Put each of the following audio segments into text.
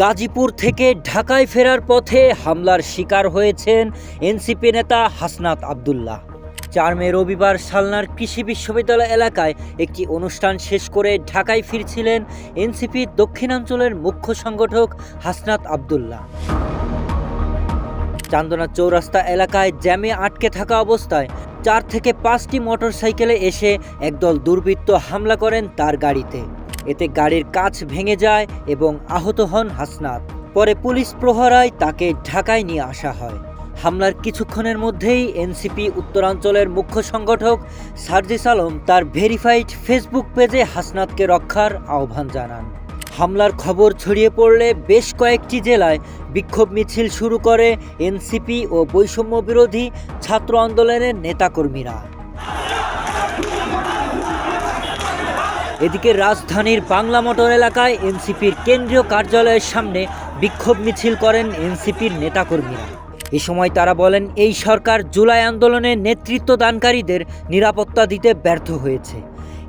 গাজীপুর থেকে ঢাকায় ফেরার পথে হামলার শিকার হয়েছেন এনসিপি নেতা হাসনাত আবদুল্লাহ। চার মে রবিবার সালনার কৃষি বিশ্ববিদ্যালয় এলাকায় একটি অনুষ্ঠান শেষ করে ঢাকায় ফিরছিলেন এনসিপি দক্ষিণাঞ্চলের মুখ্য সংগঠক হাসনাত আবদুল্লাহ। চান্দনা চৌরাস্তা এলাকায় জ্যামে আটকে থাকা অবস্থায় চার থেকে পাঁচটি মোটরসাইকেলে এসে একদল দুর্বৃত্ত হামলা করেন তার গাড়িতে। এতে গাড়ির কাচ ভেঙে যায় এবং আহত হন হাসনাত। পরে পুলিশ প্রহরায় তাকে ঢাকায় নিয়ে আসা হয়। হামলার কিছুক্ষণের মধ্যেই এনসিপি উত্তরাঞ্চলের মুখ্য সংগঠক সার্জিস আলম তার ভেরিফাইড ফেসবুক পেজে হাসনাতকে রক্ষার আহ্বান জানান। হামলার খবর ছড়িয়ে পড়লে বেশ কয়েকটি জেলায় বিক্ষোভ মিছিল শুরু করে এনসিপি ও বৈষম্য বিরোধী ছাত্র আন্দোলনের নেতাকর্মীরা। এদিকে রাজধানীর বাংলা মোটর এলাকায় এনসিপির কেন্দ্রীয় কার্যালয়ের সামনে বিক্ষোভ মিছিল করেন এনসিপির নেতাকর্মীরা। এ সময় তারা বলেন, এই সরকার জুলাই আন্দোলনে নেতৃত্ব দানকারীদের নিরাপত্তা দিতে ব্যর্থ হয়েছে।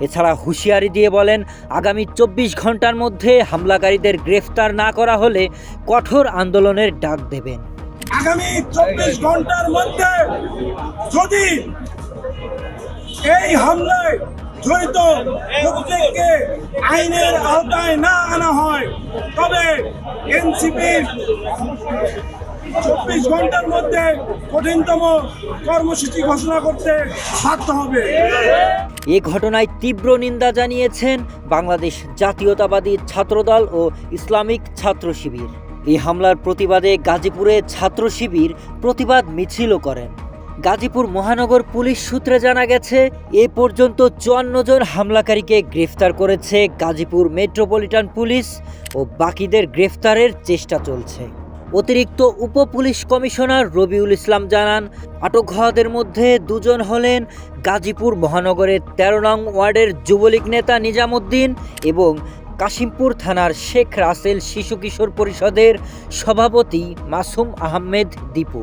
এছাড়া হুঁশিয়ারি দিয়ে বলেন, আগামী চব্বিশ ঘণ্টার মধ্যে হামলাকারীদের গ্রেফতার না করা হলে কঠোর আন্দোলনের ডাক দেবেন। আগামী চব্বিশ ঘণ্টার মধ্যে যদি এই হামলায় জড়িত প্রত্যেককে আইনের আওতায় না আনা হয়, তবে এনসিপির চব্বিশ ঘণ্টার মধ্যে কঠিনতম কর্মসূচি ঘোষণা করতে বাধ্য হবে। এ ঘটনায় তীব্র নিন্দা জানিয়েছেন বাংলাদেশ জাতীয়তাবাদী ছাত্রদল ও ইসলামিক ছাত্র শিবির। এই হামলার প্রতিবাদে গাজীপুরে ছাত্র শিবির প্রতিবাদ মিছিলও করেন। গাজীপুর মহানগর পুলিশ সূত্রে জানা গেছে, এ পর্যন্ত চুয়ান্ন জন হামলাকারীকে গ্রেফতার করেছে গাজীপুর মেট্রোপলিটন পুলিশ ও বাকিদের গ্রেফতারের চেষ্টা চলছে। অতিরিক্ত উপ পুলিশ কমিশনার রবিউল ইসলাম জানান আটক হওয়াদের মধ্যে দুজন হলেন গাজীপুর মহানগরের তেরো নং ওয়ার্ডের যুবলীগ নেতা নিজামুদ্দিন এবং কাশিমপুর থানার শেখ রাসেল শিশু কিশোর পরিষদের সভাপতি Masum Ahmed Dipu.